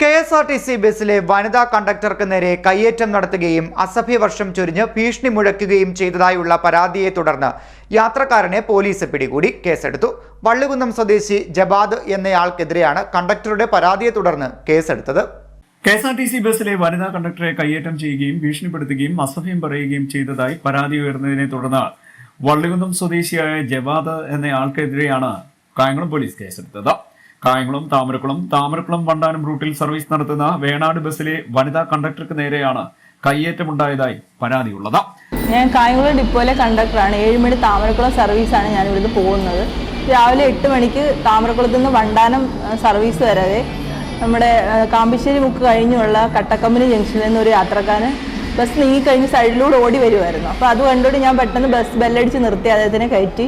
K S R T C ബസ്സിലെ വനിതാ കണ്ടക്ടർക്ക് നേരെ കയ്യേറ്റം നടത്തുകയും അസഭ്യവർഷം ചൊരിഞ്ഞ് ഭീഷണി മുഴക്കുകയും ചെയ്തതായുള്ള പരാതിയെ തുടർന്ന് യാത്രക്കാരനെ പോലീസ് പിടികൂടി കേസെടുത്തു. വള്ളുകുന്നം സ്വദേശി ജബാദ് എന്നയാൾക്കെതിരെയാണ് കണ്ടക്ടറുടെ പരാതിയെ തുടർന്ന് കേസെടുത്തത്. K S R T C ബസ്സിലെ വനിതാ കണ്ടക്ടറെ കയ്യേറ്റം ചെയ്യുകയും ഭീഷണിപ്പെടുത്തുകയും അസഭ്യം പറയുകയും ചെയ്തതായി പരാതി ഉയർന്നതിനെ തുടർന്ന് വള്ളികുന്നം സ്വദേശിയായ ജവാദ് എന്നയാൾക്കെതിരെയാണ് കായംകുളം പോലീസ് കേസെടുത്തത്. കായംകുളം താമരക്കുളം. താമരക്കുളം വണ്ടാനം റൂട്ടിൽ സർവീസ് നടത്തുന്ന വേണാട് ബസ്സിലെ വനിതാ കണ്ടക്ടർക്ക് നേരെയാണ് കയ്യേറ്റമുണ്ടായതായി പരാതിയുള്ളത്. ഞാൻ കായംകുളം ഡിപ്പോയിലെ കണ്ടക്ടറാണ്. ഏഴുമണി താമരക്കുളം സർവീസാണ് ഞാൻ ഇവിടുന്ന് പോകുന്നത്. രാവിലെ എട്ട് മണിക്ക് താമരക്കുളത്ത് നിന്ന് വണ്ടാനം സർവീസ് വരവെ. നമ്മുടെ കാമ്പിശ്ശേരി മുക്ക് കഴിഞ്ഞുള്ള കട്ടക്കമ്പനി ജംഗ്ഷനിൽ നിന്ന് ഒരു യാത്രക്കാരൻ ബസ് നീങ്ങിക്കഴിഞ്ഞ് സൈഡിലൂടെ ഓടി വരുമായിരുന്നു അപ്പോൾ അത് കണ്ടുകൊണ്ട് ഞാൻ പെട്ടെന്ന് ബസ് ബെല്ലടിച്ച് നിർത്തി അദ്ദേഹത്തിനെ കയറ്റി.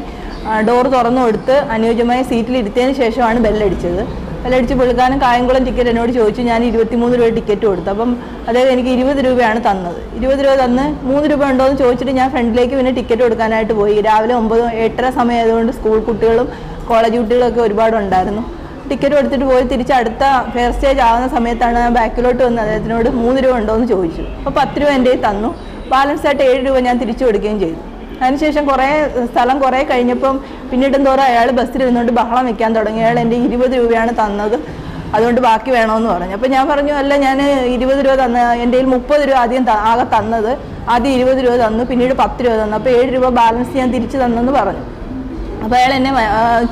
ഡോർ തുറന്നു കൊടുത്ത് അനുയോജ്യമായ സീറ്റിൽ ഇരുത്തിയതിന് ശേഷമാണ് ബെല്ലടിച്ചത്. ബെല്ലടിച്ച് പുള്ളിക്കാരൻ കായംകുളം ടിക്കറ്റ് എന്നോട് ചോദിച്ചു ഞാൻ ഇരുപത്തിമൂന്ന് രൂപ ടിക്കറ്റ് കൊടുത്തു. അപ്പം അതായത് എനിക്ക് ഇരുപത് രൂപയാണ് തന്നത്. ഇരുപത് രൂപ തന്ന് മൂന്ന് രൂപ ഉണ്ടോ എന്ന് ചോദിച്ചിട്ട് ഞാൻ ഫ്രണ്ടിലേക്ക് പിന്നെ ടിക്കറ്റ് കൊടുക്കാനായിട്ട് പോയി. രാവിലെ ഒമ്പത് എട്ടര സമയമായതുകൊണ്ട് സ്കൂൾ കുട്ടികളും കോളേജ് കുട്ടികളൊക്കെ ഒരുപാടുണ്ടായിരുന്നു ടിക്കറ്റ് കൊടുത്തിട്ട് പോയി. തിരിച്ച് അടുത്ത ഫെയർ സ്റ്റേജ് ആവുന്ന സമയത്താണ് ഞാൻ ബാക്കിലോട്ട് വന്ന് അദ്ദേഹത്തിനോട് മൂന്ന് രൂപ ഉണ്ടോ എന്ന് ചോദിച്ചു. അപ്പോൾ പത്ത് രൂപ എന്റെ തന്നു. ബാലൻസ് ആയിട്ട് ഏഴ് രൂപ ഞാൻ തിരിച്ചു കൊടുക്കുകയും ചെയ്തു. അതിനുശേഷം കുറേ സ്ഥലം കുറേ കഴിഞ്ഞപ്പം പിന്നീട് തോറും അയാൾ ബസ്സിലിരുന്നുകൊണ്ട് ബഹളം വെക്കാൻ തുടങ്ങി. അയാൾ എന്റെ ഇരുപത് രൂപയാണ് തന്നത്. അതുകൊണ്ട് ബാക്കി വേണമെന്ന് പറഞ്ഞു. അപ്പം ഞാൻ പറഞ്ഞു അല്ല ഞാൻ ഇരുപത് രൂപ തന്ന എന്റെ കയ്യിൽ മുപ്പത് രൂപ ആദ്യം ആകെ തന്നത്. ആദ്യം ഇരുപത് രൂപ തന്നു പിന്നീട് പത്ത് രൂപ തന്നു. അപ്പോൾ ഏഴ് രൂപ ബാലൻസ് ഞാൻ തിരിച്ചു തന്നെന്ന് പറഞ്ഞു. അപ്പോൾ അയാൾ എന്നെ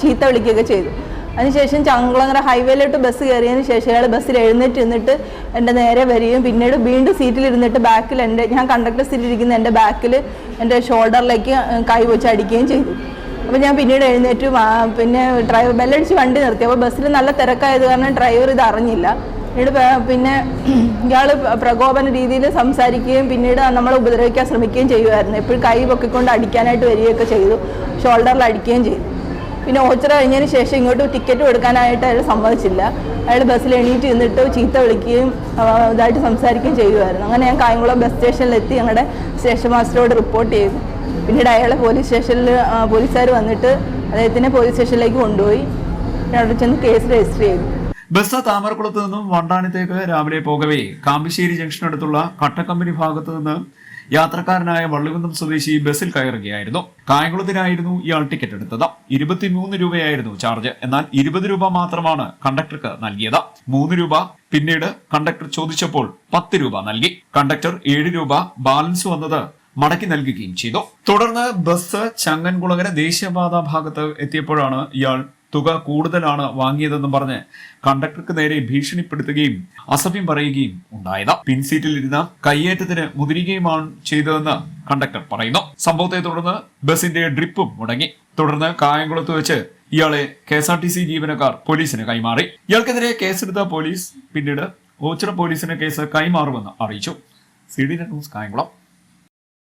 ചീത്ത വിളിക്കുകയൊക്കെ ചെയ്തു. അതിനുശേഷം ചങ്കുളങ്ങര ഹൈവേയിലോട്ട് ബസ് കയറിയതിന് ശേഷം അയാൾ ബസ്സിൽ എഴുന്നേറ്റ് നിന്നിട്ട് എന്റെ നേരെ വരികയും പിന്നീട് വീണ്ടും സീറ്റിൽ ഇരുന്നിട്ട് ബാക്കിൽ എന്റെ ഞാൻ കണ്ടക്ടർ സീറ്റിലിരിക്കുന്ന എന്റെ ബാക്കിൽ എന്റെ ഷോൾഡറിലേക്ക് കൈ വെച്ച് അടിക്കുകയും ചെയ്തു. അപ്പോൾ ഞാൻ പിന്നീട് എഴുന്നേറ്റ്. പിന്നെ ഡ്രൈവർ ബെല്ലടിച്ച് വണ്ടി നിർത്തി. അപ്പോൾ ബസ്സിൽ നല്ല തിരക്കായത് കാരണം ഡ്രൈവർ ഇത് അറിഞ്ഞില്ല. പിന്നീട് പിന്നെ ഇയാൾ പ്രകോപന രീതിയിൽ സംസാരിക്കുകയും പിന്നീട് നമ്മളെ ഉപദ്രവിക്കാൻ ശ്രമിക്കുകയും ചെയ്യുമായിരുന്നു. എപ്പോഴും കൈ പൊക്കിക്കൊണ്ട് അടിക്കാനായിട്ട് വരികയൊക്കെ ചെയ്തു. ഷോൾഡറിൽ അടിക്കുകയും ചെയ്തു. പിന്നെ ഓച്ചറ കഴിഞ്ഞതിന് ശേഷം ഇങ്ങോട്ട് ടിക്കറ്റ് എടുക്കാനായിട്ട് അയാൾ സമ്മതിച്ചില്ല. അയാൾ ബസ്സിൽ എണീറ്റ് നിന്നിട്ട് ചീത്ത വിളിക്കുകയും ഇതായിട്ട് സംസാരിക്കുകയും ചെയ്യുമായിരുന്നു അങ്ങനെ ഞാൻ കായംകുളം ബസ് സ്റ്റേഷനിലെത്തി ഞങ്ങളുടെ സ്റ്റേഷൻ മാസ്റ്ററോട് റിപ്പോർട്ട് ചെയ്തു. പിന്നീട് അയാളെ പോലീസ് സ്റ്റേഷനിൽ പോലീസുകാർ വന്നിട്ട് അദ്ദേഹത്തിനെ പോലീസ് സ്റ്റേഷനിലേക്ക് കൊണ്ടുപോയി. അവിടെ ചെന്ന് കേസ് രജിസ്റ്റർ ചെയ്തു. ബസ് താമരക്കുളത്ത് നിന്നും വണ്ടാനത്തേക്ക് രാവിലെ പോകവേ. കാമ്പശ്ശേരി ജംഗ്ഷനടുത്തുള്ള കട്ടക്കമ്പനി ഭാഗത്ത് നിന്ന് യാത്രക്കാരനായ വള്ളികുന്നം സ്വദേശി ബസ്സിൽ കയറുകയായിരുന്നു. കായംകുളത്തിനായിരുന്നു ഇയാൾ ടിക്കറ്റ് എടുത്തത്. ഇരുപത്തിമൂന്ന് രൂപയായിരുന്നു ചാർജ്. എന്നാൽ ഇരുപത് രൂപ മാത്രമാണ് കണ്ടക്ടർക്ക് നൽകിയത്. മൂന്ന് രൂപ പിന്നീട് കണ്ടക്ടർ ചോദിച്ചപ്പോൾ പത്ത് രൂപ നൽകി. കണ്ടക്ടർ ഏഴ് രൂപ ബാലൻസ് വന്നത് മടക്കി നൽകുകയും ചെയ്തു. തുടർന്ന് ബസ് ചങ്ങൻകുളങ്ങര ദേശീയപാത ഭാഗത്ത് എത്തിയപ്പോഴാണ് ഇയാൾ തുക കൂടുതലാണ് വാങ്ങിയതെന്നും പറഞ്ഞ് കണ്ടക്ടർക്ക് നേരെ ഭീഷണിപ്പെടുത്തുകയും അസഭ്യം പറയുകയും ഉണ്ടായത്. പിൻസീറ്റിലിരുന്ന കയ്യേറ്റത്തിന് മുതിരുകയുമാണ് ചെയ്തതെന്ന് കണ്ടക്ടർ പറയുന്നു. സംഭവത്തെ തുടർന്ന് ബസിന്റെ ഡ്രിപ്പും മുടങ്ങി. തുടർന്ന് കായംകുളത്ത് വെച്ച് ഇയാളെ K S R T C ജീവനക്കാർ പോലീസിന് കൈമാറി. ഇയാൾക്കെതിരെ കേസെടുത്ത പോലീസ് പിന്നീട് ഓച്ചിറ പോലീസിന് കേസ് കൈമാറുമെന്ന് അറിയിച്ചു. C D news Kayamkulam.